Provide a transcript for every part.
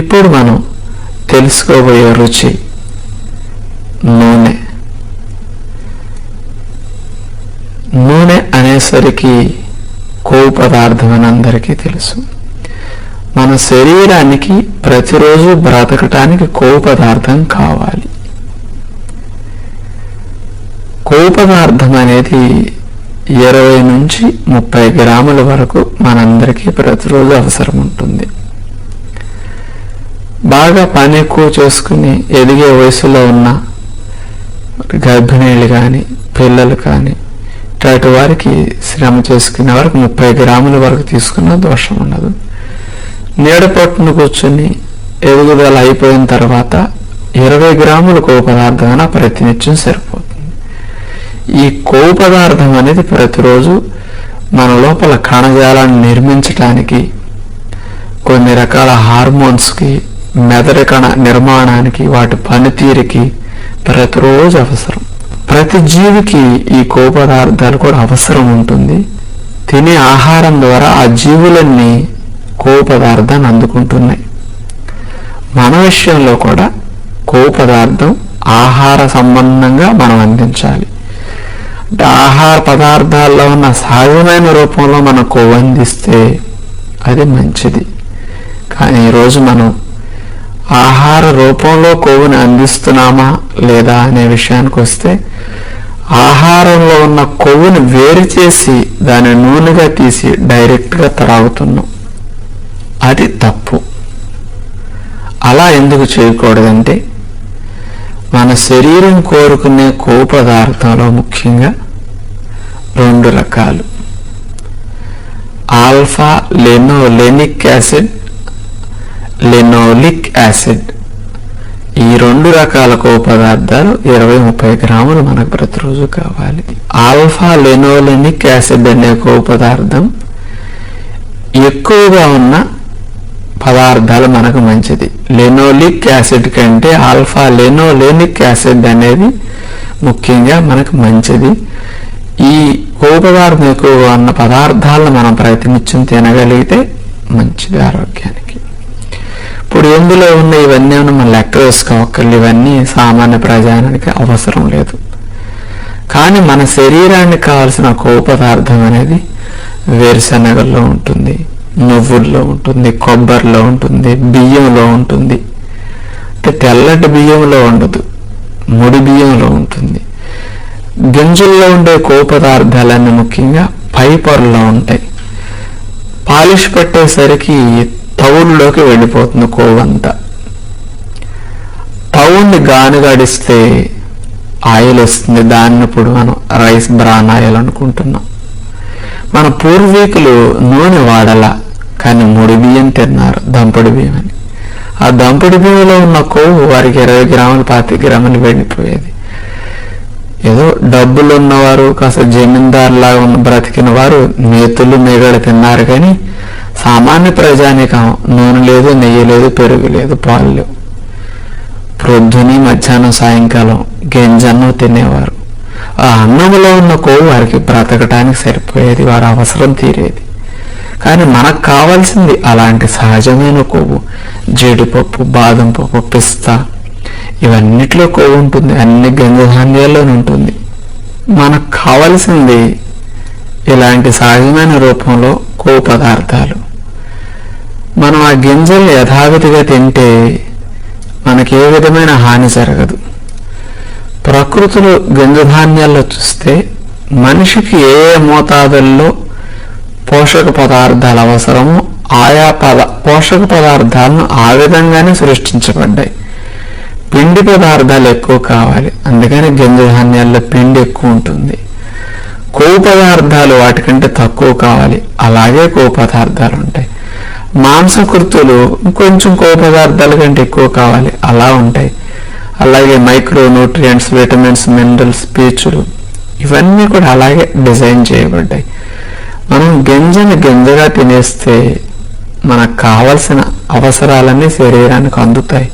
ఇప్పుడు మనం తెలుసుకోబోయే రుచి నూనె. నూనె అనేసరికి కొవ్వు పదార్థం అని అందరికీ తెలుసు. మన శరీరానికి ప్రతిరోజు బ్రతకటానికి కొవ్వు పదార్థం కావాలి. కొవ్వు పదార్థం అనేది ఇరవై నుంచి ముప్పై గ్రాముల వరకు మనందరికీ ప్రతిరోజు అవసరం ఉంటుంది బాగా పని ఎక్కువ చేసుకుని ఎదిగే వయసులో ఉన్న గర్భిణీలు కానీ పిల్లలు కానీ ఇట్లాంటి వారికి శ్రమ చేసుకునే వరకు ముప్పై గ్రాముల వరకు తీసుకున్న దోషం ఉండదు. నీడ పట్టును కూర్చొని ఎదుగుదల అయిపోయిన తర్వాత ఇరవై గ్రాముల కొవ్వు పదార్థమైన ప్రతినిత్యం సరిపోతుంది. ఈ కొవ్వు పదార్థం అనేది ప్రతిరోజు మన లోపల కణజాలాన్ని నిర్మించటానికి కొన్ని రకాల హార్మోన్స్కి మెదడుకణ నిర్మాణానికి వాటి పనితీరుకి ప్రతిరోజు అవసరం. ప్రతి జీవికి ఈ కోపదార్థాలు కూడా అవసరం ఉంటుంది. తినే ఆహారం ద్వారా ఆ జీవులన్నీ కోపదార్థాన్ని పదార్థాన్ని అందుకుంటున్నాయి. మన విషయంలో కూడా కోపదార్థం పదార్థం ఆహార సంబంధంగా మనం అందించాలి. అంటే ఆహార పదార్థాల్లో ఉన్న సహజమైన రూపంలో మనం కొవ్వందిస్తే అది మంచిది. కానీ ఈరోజు మనం ఆహార రూపంలో కొవ్వుని అందిస్తున్నామా లేదా అనే విషయానికి వస్తే ఆహారంలో ఉన్న కొవ్వుని వేరు చేసి దాని నూనెగా తీసి డైరెక్ట్గా త్రాగుతున్నాం. అది తప్పు. అలా ఎందుకు చేయకూడదంటే మన శరీరం కోరుకునే కొవ్వు పదార్థంలో ముఖ్యంగా రెండు రకాలు. Alpha linolenic acid linoleic acid. ఈ రెండు రకాల కొవ్వు పదార్థాలు ఇరవై ముప్పై గ్రాములు మనకు ప్రతిరోజు కావాలి. ఆల్ఫా లెనోలెనిక్ యాసిడ్ అనే కో పదార్థం ఎక్కువగా ఉన్న పదార్థాలు మనకు మంచిది. లెనోలిక్ యాసిడ్ కంటే ఆల్ఫా లెనోలెనిక్ యాసిడ్ అనేది ముఖ్యంగా మనకు మంచిది. ఈ కొవ్వు పదార్థం ఎక్కువగా ఉన్న పదార్థాలను మనం ప్రయత్నించి తినగలిగితే మంచిది ఆరోగ్యానికి. ఇప్పుడు ఎందులో ఉన్న ఇవన్నీ మనం లెక్క వేసుకోవక్కర్లు ఇవన్నీ సామాన్య ప్రజానికి అవసరం లేదు. కానీ మన శరీరానికి కావాల్సిన కొవ్వు పదార్థం అనేది వేరుశనగల్లో ఉంటుంది నువ్వుల్లో ఉంటుంది కొబ్బరిలో ఉంటుంది బియ్యంలో ఉంటుంది. అంటే తెల్లటి బియ్యంలో ఉండదు ముడి బియ్యంలో ఉంటుంది. గింజల్లో ఉండే కొవ్వు పదార్థాలన్నీ ముఖ్యంగా పై పొరలో ఉంటాయి. పాలిష్ పట్టేసరికి తవుల్లోకి వెళ్ళిపోతుంది కొవ్వంతా తవుని గానుగాడిస్తే ఆయిల్ వస్తుంది దాన్ని ఇప్పుడు మనం రైస్ బ్రాన్ ఆయిల్ అనుకుంటున్నాం. మన పూర్వీకులు నూనె వాడాల కానీ ముడి బియ్యం తిన్నారు దంపడి బియ్యం అని ఆ దంపడి బియ్యంలో ఉన్న కొవ్వు వారికి ఇరవై గ్రాములు పాతి గ్రాములు వెళ్ళిపోయేది. ఏదో డబ్బులు ఉన్నవారు కాస్త జమీందారులాగా ఉన్న బ్రతికిన వారు నేతులు మేగడ తిన్నారు కానీ సామాన్య ప్రజానికం నూనె లేదు నెయ్యి లేదు పెరుగు లేదు పాలు లేవు. ప్రొద్దుని మధ్యాహ్నం సాయంకాలం గింజన్నం తినేవారు. ఆ అన్నంలో ఉన్న కొవ్వు వారికి బ్రతకటానికి సరిపోయేది వారి అవసరం తీరేది. కానీ మనకు కావాల్సింది అలాంటి సహజమైన కొవ్వు. జీడిపప్పు బాదం పప్పు పిస్తా. ఇవన్నిట్లో కొవ్వు ఉంటుంది అన్ని గంజధాన్యాల్లోనే ఉంటుంది. మనకు కావలసింది ఇలాంటి సహజమైన రూపంలో కొవ్వు పదార్థాలు. మనం ఆ గింజలు యథావిధిగా తింటే మనకి ఏ విధమైన హాని జరగదు. ప్రకృతిలో గింజధాన్యాల్లో చూస్తే మనిషికి ఏ ఏ మోతాదుల్లో పోషక పదార్థాలు అవసరమో ఆయా పద పోషక పదార్థాలను ఆ విధంగానే సృష్టించబడ్డాయి. పిండి పదార్థాలు ఎక్కువ కావాలి. అందుకని గింజధాన్యాల్లో పిండి ఎక్కువ ఉంటుంది. కొవ్వు పదార్థాలు వాటికంటే తక్కువ కావాలి. అలాగే కొవ్వు పదార్థాలు ఉంటాయి. మాంసకృతులు కొంచెం కొవ్వు పదార్థాల కంటే ఎక్కువ కావాలి. అలా ఉంటాయి. అలాగే మైక్రో న్యూట్రియంట్స్ విటమిన్స్ మినరల్స్ పీచులు ఇవన్నీ కూడా అలాగే డిజైన్ చేయబడ్డాయి. మనం గింజని గింజగా తినేస్తే మనకు కావలసిన అవసరాలన్నీ శరీరానికి అందుతాయి.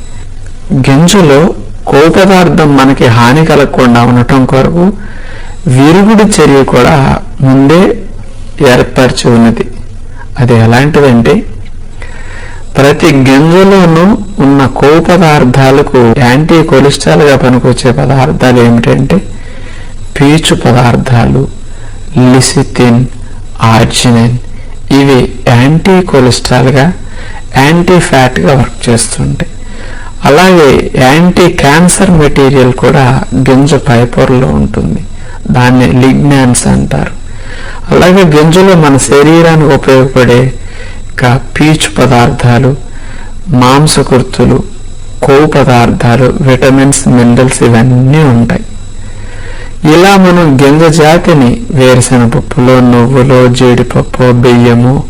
గింజలో కొవ్వు పదార్థం మనకి హాని కలగకుండా ఉండటం కొరకు విరుగుడు చర్య కూడా ముందే ఏర్పరచి ఉన్నది. అది ఎలాంటిదంటే ప్రతి గింజలోనూ ఉన్న కొవ్వు పదార్థాలకు యాంటీ కొలెస్ట్రాల్గా పనికొచ్చే పదార్థాలు ఏమిటంటే పీచు పదార్థాలు లిసిథిన్ ఆర్జినిన్. ఇవి యాంటీ కొలెస్ట్రాల్గా యాంటీ ఫ్యాట్గా వర్క్ చేస్తుంటాయి. అలాగే యాంటీ క్యాన్సర్ మెటీరియల్ కూడా గింజ పైపొరలో ఉంటుంది. దాన్ని లిగ్నాన్స్ అంటారు. అలాగే గింజలో మన శరీరానికి ఉపయోగపడే ఇంకా పీచు పదార్థాలు మాంసకృతులు కొవ్వు పదార్థాలు విటమిన్స్ మినరల్స్ ఇవన్నీ ఉంటాయి. ఇలా మనం గింజ జాతిని వేరుశెనగ పప్పులో నువ్వులో జీడిపప్పు బియ్యము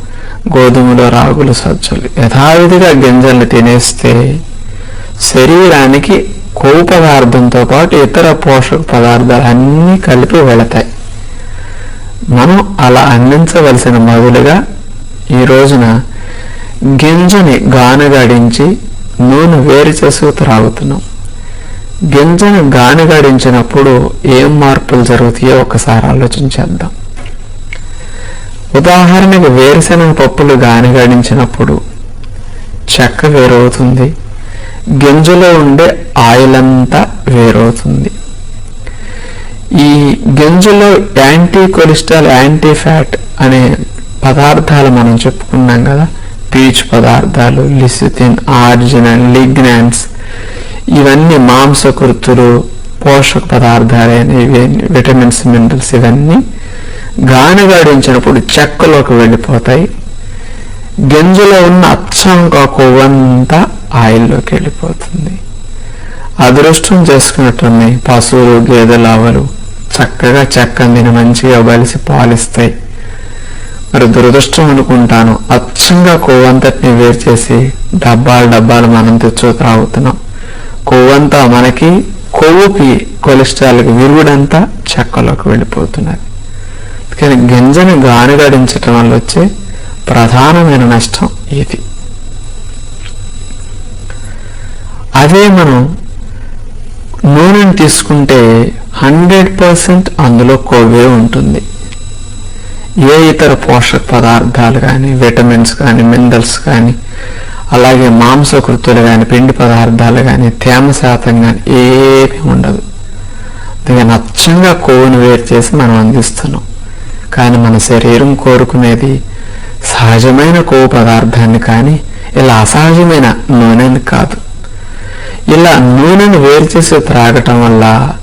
గోధుమలో రాగులు సజ్జలు యథావిధిగా గింజల్ని తినేస్తే శరీరానికి కొవ్వు పదార్థంతో పాటు ఇతర పోషక పదార్థాలు అన్నీ కలిపి వెళతాయి. మనం అలా అందించవలసిన మొదలుగా ఈ రోజున గింజని గానగాడించి నూనె వేరు చేసుకు త్రాగుతున్నాం. గింజను గానగాడించినప్పుడు ఏం మార్పులు జరుగుతాయో ఒకసారి ఆలోచించేద్దాం ఉదాహరణకు వేరుశెనగ పప్పులు గానగాడించినప్పుడు చెక్క వేరవుతుంది. గింజలో ఉండే ఆయిల్ అంతా వేరవుతుంది. ఈ గింజలో యాంటీ కొలెస్ట్రాల్ యాంటీ ఫ్యాట్ అనే పదార్థాలు మనం చెప్పుకున్నాం కదా పీచు పదార్థాలు లిసిథిన్ ఆర్జినన్ లిగ్నాన్స్ ఇవన్నీ మాంసకృతులు పోషక పదార్థాలైన విటమిన్స్ మినరల్స్ ఇవన్నీ గానగాడించినప్పుడు చెక్కలోకి వెళ్ళిపోతాయి. గింజలో ఉన్న అచ్చంగా కొవ్వంతా ఆయిల్లోకి వెళ్ళిపోతుంది. అదృష్టం చేసుకున్నట్టున్నాయి పశువులు గేదెలు ఆవులు చక్కగా చెక్క మంచిగా బలిసి పాలిస్తాయి. మరి దురదృష్టం అనుకుంటాను. అచ్చంగా కొవ్వంతటిని వేరు చేసి డబ్బాలు డబ్బాలు మనం తెచ్చు త్రాగుతున్నాం. కొవ్వంతా మనకి కొవ్వుకి కొలెస్ట్రాల్కి విరుగుడంతా చెక్కలోకి వెళ్ళిపోతున్నది. కానీ గింజను గానుగడించటం వల్ల వచ్చే ప్రధానమైన నష్టం ఇది. అదే మనం నూనెను తీసుకుంటే హండ్రెడ్ పర్సెంట్ అందులో కొవ్వే ఉంటుంది. ఏ ఇతర పోషక పదార్థాలు కానీ విటమిన్స్ కానీ మినరల్స్ కానీ అలాగే మాంసకృతులు కానీ పిండి పదార్థాలు కానీ తేమ శాతం కానీ ఏమీ ఉండదు. దీని అచ్చంగా కొవ్వును వేరు చేసి మనం అందిస్తున్నాం. కానీ మన శరీరం కోరుకునేది సహజమైన కొవ్వు పదార్థాన్ని కానీ ఇలా అసహజమైన నూనెని కాదు. ఇలా నూనెను వేరు చేసి త్రాగటం వల్ల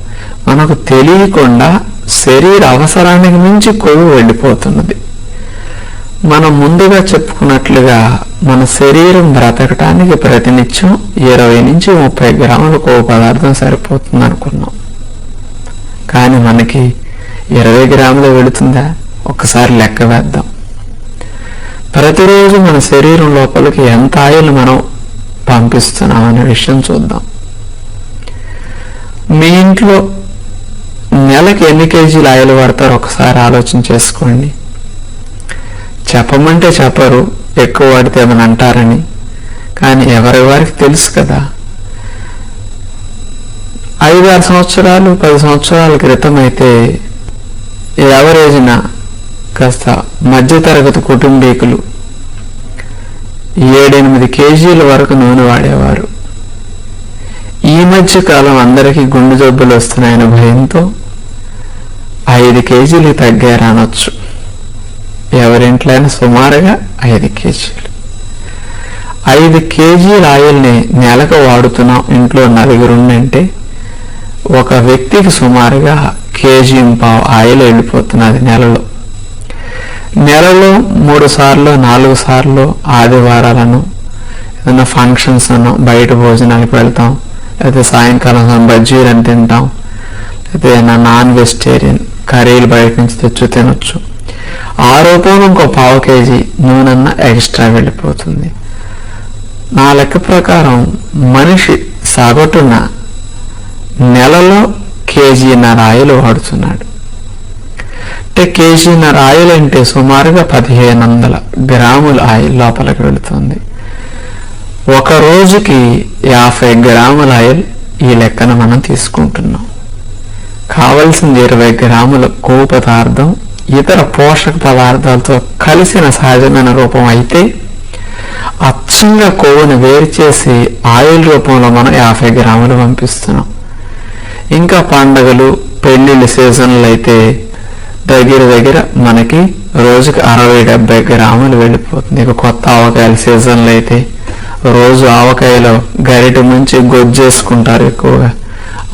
మనకు తెలియకుండా శరీర అవసరానికి మించి కొవ్వు వెళ్ళిపోతున్నది. మనం ముందుగా చెప్పుకున్నట్లుగా మన శరీరం బ్రతకటానికి ప్రతినిత్యం ఇరవై నుంచి ముప్పై గ్రాముల కొవ్వు పదార్థం సరిపోతుంది అనుకున్నాం కానీ మనకి ఇరవై గ్రాములు వెళుతుందా? ఒకసారి లెక్క వేద్దాం. ప్రతిరోజు మన శరీరం లోపలికి ఎంత ఆయిల్ మనం పంపిస్తున్నాం అనే విషయం చూద్దాం. మీ ఇంట్లో నెలకి ఎన్ని కేజీలు ఆయిల్ వాడతారు ఒకసారి ఆలోచన చేసుకోండి. చెప్పమంటే చెప్పరు ఎక్కువ వాడితే ఏమని అంటారని. కానీ ఎవరి వారికి తెలుసు కదా. ఐదు ఆరు సంవత్సరాలు పది సంవత్సరాల క్రితం అయితే ఎవరేజిన కాస్త మధ్యతరగతి కుటుంబీకులు ఏడెనిమిది కేజీల వరకు నూనె వాడేవారు. ఈ మధ్య కాలం అందరికీ గుండె జబ్బులు వస్తున్నాయన్న భయంతో ఐదు కేజీలు తగ్గారు అనొచ్చు ఎవరింట్లో అయినా సుమారుగా ఐదు కేజీలు. ఐదు కేజీల ఆయిల్ని నెలకు వాడుతున్నాం ఇంట్లో నలుగురుండంటే ఒక వ్యక్తికి సుమారుగా కేజీ పావు ఆయిల్ వెళ్ళిపోతున్నది నెలలో. నెలలో మూడు సార్లు నాలుగు సార్లు ఆదివారాలను ఏదైనా ఫంక్షన్స్ అను బయట భోజనాలకు వెళ్తాం. లేకపోతే సాయంకాలం బజ్జీలను తింటాం. లేకపోతే ఏదైనా నాన్ వెజిటేరియన్ కర్రీలు బయట నుంచి తెచ్చు తినొచ్చు. ఆ రూపంలో ఇంకో పావు కేజీ నూనెన్న ఎక్స్ట్రా వెళ్ళిపోతుంది. నా లెక్క ప్రకారం మనిషి సగటున నెలలో కేజీన్నర ఆయిలు వాడుతున్నాడు. అంటే కేజీన్నర ఆయిల్ అంటే సుమారుగా పదిహేను వందల గ్రాముల ఆయిల్ లోపలికి వెళుతుంది. ఒక రోజుకి యాభై గ్రాముల ఆయిల్ ఈ లెక్కన మనం తీసుకుంటున్నాం. కావలసింది ఇరవై గ్రాముల కొవ్వు పదార్థం ఇతర పోషక పదార్థాలతో కలిసిన సహజమైన రూపం అయితే అచ్చంగా కొవ్వుని వేరు చేసి ఆయిల్ రూపంలో మనం యాభై గ్రాములు పంపిస్తున్నాం. ఇంకా పండగలు పెళ్ళిళ్ళ సీజన్లు అయితే దగ్గర దగ్గర మనకి రోజుకి అరవై డెబ్బై గ్రాములు వెళ్ళిపోతుంది. ఇక కొత్త ఆవకాయల సీజన్లు అయితే రోజు ఆవకాయలో గరిట ముంచి గొజ్జేసుకుంటారు ఎక్కువగా.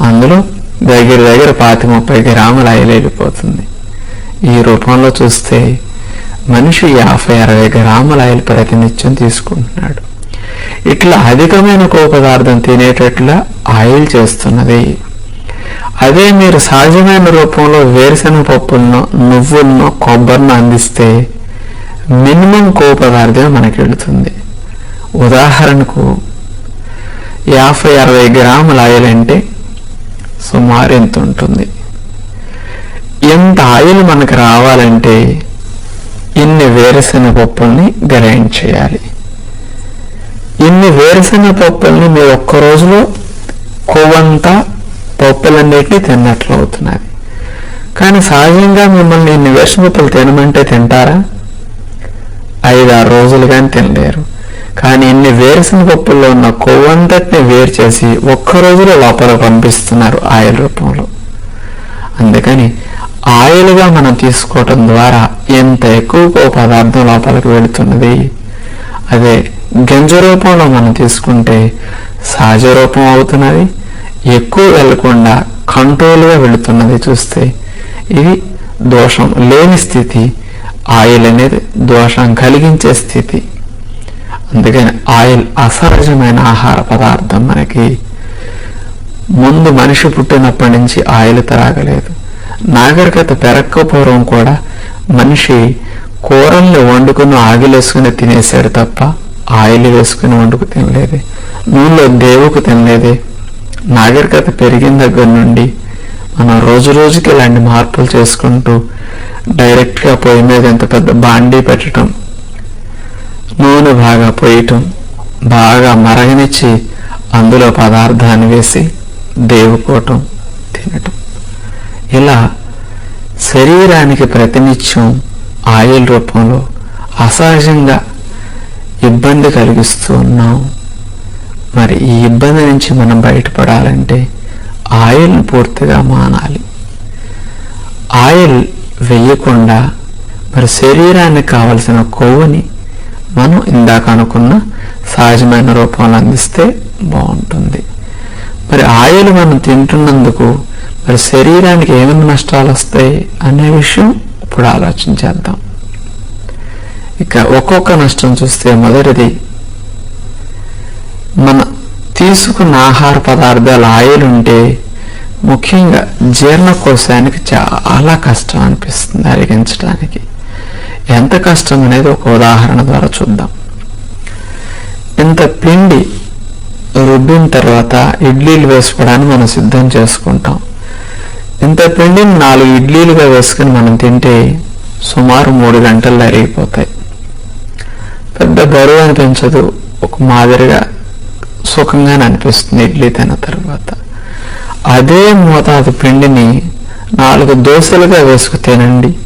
అందులో దగ్గర దగ్గర పాతి ముప్పై గ్రాములు ఆయిల్ వెళ్ళిపోతుంది. ఈ రూపంలో చూస్తే మనిషి యాభై అరవై గ్రాముల ఆయిల్ ప్రతినిత్యం తీసుకుంటున్నాడు. ఇట్లా అధికమైన కొవ్వు పదార్థం తినేటట్లా ఆయిల్ చేస్తున్నది. అదే మీరు సహజమైన రూపంలో వేరుశనగ పప్పులను నువ్వులను కొబ్బరిను అందిస్తే మినిమం కొవ్వు పదార్థం మనకి వెళుతుంది. ఉదాహరణకు యాభై అరవై గ్రాముల ఆయిల్ అంటే సుమారు ఎంత ఉంటుంది ఎంత ఆయిల్ మనకు రావాలంటే ఇన్ని వేరుశెనగ పప్పుల్ని గ్రైండ్ చేయాలి. ఇన్ని వేరుశనగ పప్పుల్ని మీరు ఒక్క రోజులో కొవ్వంతా పప్పులన్నిటినీ తిన్నట్లు అవుతున్నది. కానీ సహజంగా మిమ్మల్ని ఇన్ని వేరుశనగపప్పులు తినమంటే తింటారా? ఐదారు రోజులు కానీ తినలేరు. కానీ ఇన్ని వేరుసిన పప్పుల్లో ఉన్న కొవ్వంతటిని వేరు చేసి ఒక్క రోజులో లోపల పంపిస్తున్నారు ఆయిల్ రూపంలో. అందుకని ఆయిల్గా మనం తీసుకోవటం ద్వారా ఎంత ఎక్కువ కొవ్వు పదార్థం లోపలికి వెళుతున్నది? అదే గింజ రూపంలో మనం తీసుకుంటే సహజ రూపం అవుతున్నది ఎక్కువ వెళ్ళకుండా కంట్రోల్గా వెళుతున్నది చూస్తే ఇది దోషం లేని స్థితి ఆయిల్ అనేది దోషం కలిగించే స్థితి. అందుకని ఆయిల్ అసహజమైన ఆహార పదార్థం మనకి ముందు మనిషి పుట్టినప్పటి నుంచి ఆయిల్ త్రాగలేదు. నాగరికత పెరక్క పూర్వం కూడా మనిషి కూరల్ని వండుకుని ఆగిలేసుకుని తినేశాడు తప్ప ఆయిల్ వేసుకుని వండుకు తినలేదే. నూనెలో దేవుకు తినలేదే. నాగరికత పెరిగిన దగ్గర నుండి మనం రోజు రోజుకి ఇలాంటి మార్పులు చేసుకుంటూ డైరెక్ట్గా పొయ్యి మీద ఎంత పెద్ద బాండీ పెట్టడం నూనె బాగా పోయటం బాగా మరగనిచ్చి అందులో పదార్థాన్ని వేసి దేవుకోవటం తినటం. ఇలా శరీరానికి ప్రతినిత్యం ఆయిల్ రూపంలో అసహజంగా ఇబ్బంది కలిగిస్తూ ఉన్నాం. మరి ఈ ఇబ్బంది నుంచి మనం బయటపడాలంటే ఆయిల్ని పూర్తిగా మానాలి. ఆయిల్ వేయకుండా మరి శరీరానికి కావలసిన కొవ్వుని మనం ఇందాక అనుకున్న సహజమైన రూపంలో అందిస్తే బాగుంటుంది. మరి ఆయిల్ మనం తింటున్నందుకు మరి శరీరానికి ఏమైనా నష్టాలు వస్తాయి అనే విషయం ఇప్పుడు ఆలోచించేద్దాం ఇక ఒక్కొక్క నష్టం చూస్తే మొదటిది మన తీసుకున్న ఆహార పదార్థాలు ఆయిల్ ఉంటే ముఖ్యంగా జీర్ణకోశానికి చాలా కష్టం అనిపిస్తుంది అరిగించడానికి ఎంత కష్టం అనేది ఒక ఉదాహరణ ద్వారా చూద్దాం. ఇంత పిండి రుబ్బిన తర్వాత ఇడ్లీలు వేసుకోవడానికి మనం సిద్ధం చేసుకుంటాం. ఇంత పిండిని నాలుగు ఇడ్లీలుగా వేసుకుని మనం తింటే సుమారు మూడు గంటల్లో అరిగిపోతాయి పెద్ద బరువు అనిపించదు. ఒక మాదిరిగా సుఖంగానే అనిపిస్తుంది ఇడ్లీ తిన్న తర్వాత. అదే మోతాదు పిండిని నాలుగు దోశలుగా వేసుకు తినండి.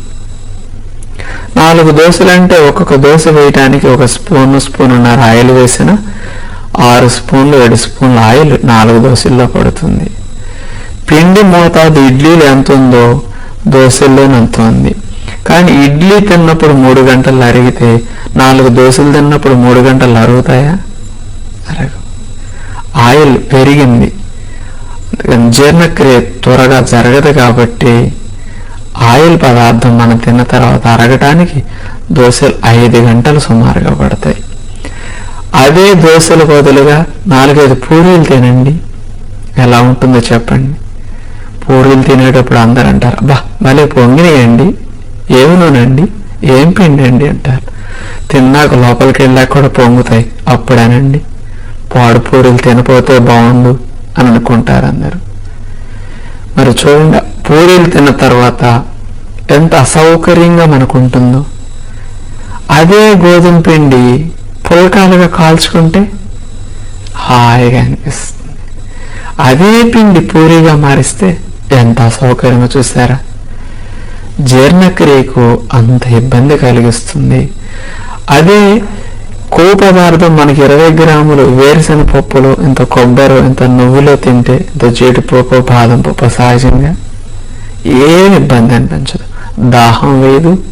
నాలుగు దోశలు అంటే ఒక్కొక్క దోశ వేయటానికి ఒక స్పూన్ స్పూన్న్నర ఆయిల్ వేసిన ఆరు స్పూన్లు ఏడు స్పూన్ల ఆయిల్ నాలుగు దోశల్లో పడుతుంది. పిండి మోతాదు ఇడ్లీలు ఎంత ఉందో దోశల్లోనంత ఉంది. కానీ ఇడ్లీ తిన్నప్పుడు మూడు గంటలు అరిగితే నాలుగు దోశలు తిన్నప్పుడు మూడు గంటలు అరుగుతాయా? అరగవు. ఆయిల్ పెరిగింది. జీర్ణక్రియ త్వరగా జరగదు కాబట్టి ఆయిల్ పదార్థం మనం తిన్న తర్వాత అరగటానికి దోశలు ఐదు గంటలు సుమారుగా పడతాయి. అదే దోశలు బదులుగా నాలుగైదు పూరీలు తినండి. ఎలా ఉంటుందో చెప్పండి. పూరీలు తినేటప్పుడు అందరు అంటారు అబ్బా భలే పొంగినాయండి ఏమి నూనండి ఏం పిండి అండి అంటారు. తిన్నాక లోపలికి వెళ్ళాక కూడా పొంగుతాయి అప్పుడేనండి. పాడు పూరీలు తినపోతే బాగుండు అని అనుకుంటారు అందరు. మరి చూడండి పూరీలు తిన్న తర్వాత ఎంత అసౌకర్యంగా మనకు ఉంటుందో అదే గోధుమ పిండి పులకాలుగా కాల్చుకుంటే హాయిగా అనిపిస్తుంది. అదే పిండి పూరీగా మారిస్తే ఎంత అసౌకర్యంగా చూసారా? జీర్ణక్రియకు అంత ఇబ్బంది కలిగిస్తుంది. అదే కొవ్వు పదార్థం మనకి ఇరవై గ్రాములు వేరుశెనగ పప్పులు ఇంత కొబ్బరి ఇంత నువ్వులో తింటే ఇంత జీడిపప్పు బాదం పప్పు సహజంగా ఏమి ఇబ్బంది అనిపించదు. దాహం వేయదు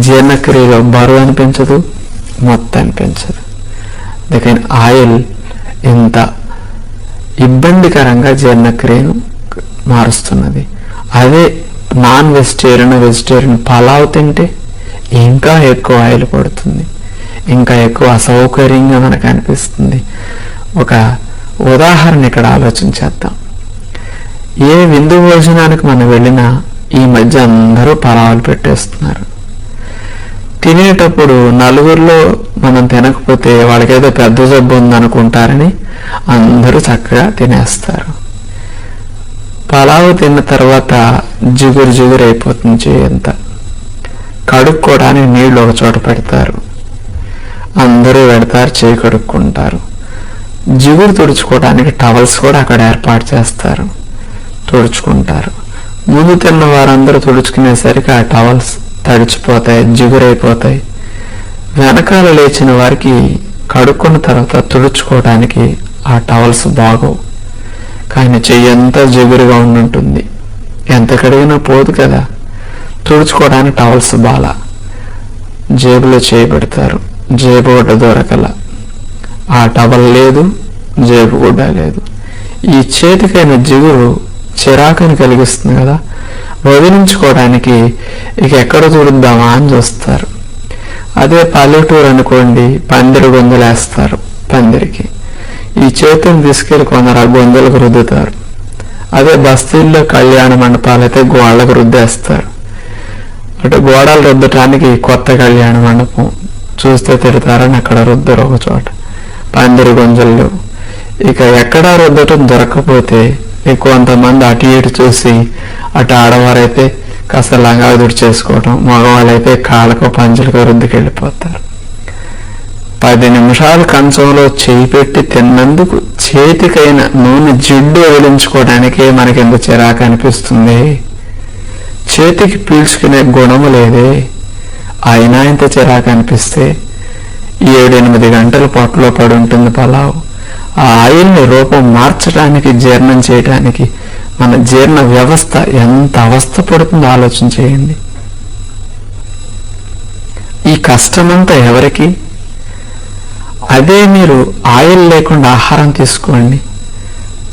జీర్ణక్రియలో బరువు అనిపించదు మొత్తం అనిపించదు. అందుకని ఆయిల్ ఇంత ఇబ్బందికరంగా జీర్ణక్రియను మారుస్తున్నది. అదే నాన్ వెజిటేరియన్ వెజిటేరియన్ పలావ్ తింటే ఇంకా ఎక్కువ ఆయిల్ పడుతుంది. ఇంకా ఎక్కువ అసౌకర్యంగా మనకు అనిపిస్తుంది. ఒక ఉదాహరణ ఇక్కడ ఆలోచించేద్దాం ఏ విందు భోజనానికి మనం వెళ్ళినా ఈ మధ్య అందరూ పలావులు పెట్టేస్తున్నారు. తినేటప్పుడు నలుగురిలో మనం తినకపోతే వాళ్ళకేదో పెద్ద జబ్బు ఉందనుకుంటారని అందరూ చక్కగా తినేస్తారు. పలావు తిన్న తర్వాత జిగురు జిగురు అయిపోతుంది చేయంత. కడుక్కోవడానికి నీళ్ళు ఒక చోట పెడతారు. అందరూ పెడతారు చేయి కడుక్కుంటారు జిగురు తుడుచుకోవడానికి టవల్స్ కూడా అక్కడ ఏర్పాటు చేస్తారు. తుడుచుకుంటారు. ముందు తిన్న వారందరూ తుడుచుకునేసరికి ఆ టవల్స్ తడిచిపోతాయి జిగురైపోతాయి. వెనకాల లేచిన వారికి కడుక్కున్న తర్వాత తుడుచుకోవడానికి ఆ టవల్స్ బాగోవు. కానీ చెయ్యి అంతా జిగురుగా ఉండుంటుంది. ఎంత కడిగినా పోదు కదా. తుడుచుకోవడానికి టవల్స్ బాల. జేబులో చేయబెడతారు జేబు గుడ్డ దొరకల. ఆ టవల్ లేదు జేబు గుడ్డ లేదు. ఈ చేతికైన జిగురు చిరాకుని కలిగిస్తుంది కదా. వదిలించుకోవడానికి ఇక ఎక్కడ చూడుద్దామా అని చూస్తారు. అదే పల్లెటూరు అనుకోండి పందిరి గొంతులేస్తారు పందిరికి. ఈ చేతిని తీసుకెళ్ళి కొందరు ఆ గొంతులకు రుద్దుతారు. అదే బస్తీల్లో కళ్యాణ మండపాలు అయితే గోడలకు రుద్దేస్తారు. అటు గోడలు రుద్దటానికి కొత్త కళ్యాణ మండపం చూస్తే తిడతారని అక్కడ రుద్దరు ఒక చోట. పందిరి గొంజల్లో ఇక ఎక్కడా రుద్దటం దొరకకపోతే కొంతమంది అటు ఇటు చూసి అటు ఆడవారైతే కాస్త లంగా దుడి చేసుకోవటం మగవాళ్ళైతే పంచులకు రుద్దుకు వెళ్ళిపోతారు పది నిమిషాలు కంచంలో చేయి పెట్టి తిన్నందుకు చేతికైన నూనె జిడ్డు వదిలించుకోవడానికే మనకెంత చిరాకు అనిపిస్తుంది? చేతికి పీల్చుకునే గుణము లేదే. అయినా ఇంత చిరాకు అనిపిస్తే ఏడెనిమిది గంటల పొట్టలో పడి ఉంటుంది పలావ్. ఆ ఆయిల్ని రూపం మార్చడానికి జీర్ణం చేయడానికి మన జీర్ణ వ్యవస్థ ఎంత అవస్థ పడుతుందో ఆలోచన చేయండి. ఈ కష్టమంతా ఎవరికి? అదే మీరు ఆయిల్ లేకుండా ఆహారం తీసుకోండి.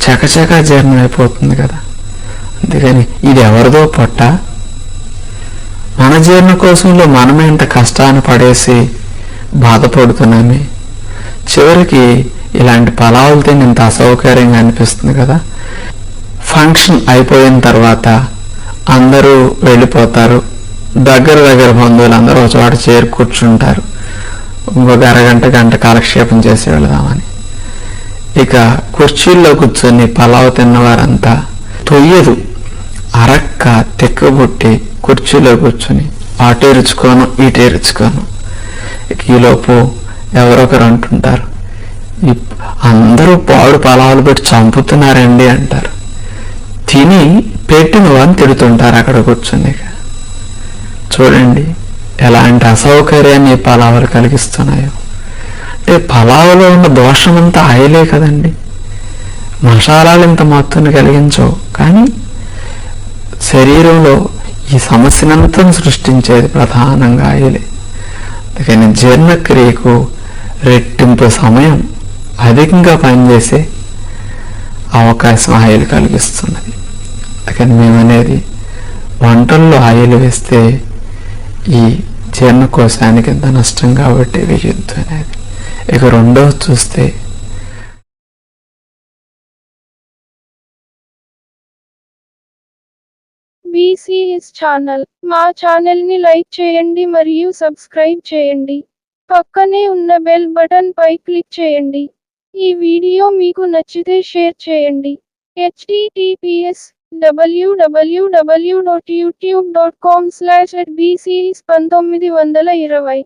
చకచక జీర్ణం అయిపోతుంది కదా. అందుకని ఇది ఎవరిదో పొట్ట? మన జీర్ణ కోసంలో మనమే ఇంత కష్టాన్ని పడేసి బాధపడుతున్నామే. చివరికి ఇలాంటి పలావులు తిని ఇంత అసౌకర్యంగా అనిపిస్తుంది కదా. ఫంక్షన్ అయిపోయిన తర్వాత అందరూ వెళ్ళిపోతారు. దగ్గర దగ్గర బంధువులు అందరూ ఒక చోట చేరి కూర్చుంటారు. ఇంకొక అరగంట గంట కాలక్షేపం చేసి వెళదామని. ఇక కుర్చీల్లో కూర్చొని పలావ్ తిన్నవారంతా తొయ్యదు. అరక్క తెక్కబుట్టి కుర్చీలో కూర్చొని అటేరుచుకోను ఇటేరుచుకోను ఇక ఈలోపు ఎవరొకరు అంటుంటారు. అందరూ పాడు పలావులు పెట్టి చంపుతున్నారండి అంటారు. తిని పెట్టిన వారిని తిడుతుంటారు అక్కడ కూర్చొని చూడండి ఎలాంటి అసౌకర్యాన్ని ఈ పలావులు కలిగిస్తున్నాయో. అంటే పలావులో ఉన్న దోషమంతా ఆయిలే కదండి. మసాలాలు ఇంత మత్తుని కలిగించవు. కానీ శరీరంలో ఈ సమస్యనంతా సృష్టించేది ప్రధానంగా ఆయిలే. అందుకని జీర్ణక్రియకు రెట్టింపు సమయం అధికంగా పనిచేసే అవకాశం ఆయిల్ కలిగిస్తున్నది. అందుకని మేమనేది వంటల్లో ఆయిల్ వేస్తే ఈ జీర్ణకోశానికి ఎంత నష్టం కాబట్టి వేయొద్దు అనేది. ఇక రెండవ చూస్తే బీసీఎస్ ఛానల్ మా ఛానల్ని లైక్ చేయండి మరియు సబ్స్క్రైబ్ చేయండి. పక్కనే ఉన్న బెల్ బటన్ పై క్లిక్ చేయండి. ఈ వీడియో మీకు నచ్చితే షేర్ చేయండి. HTTPS W dot YouTube dot com slash at BCEs పంతొమ్మిది వందల ఇరవై.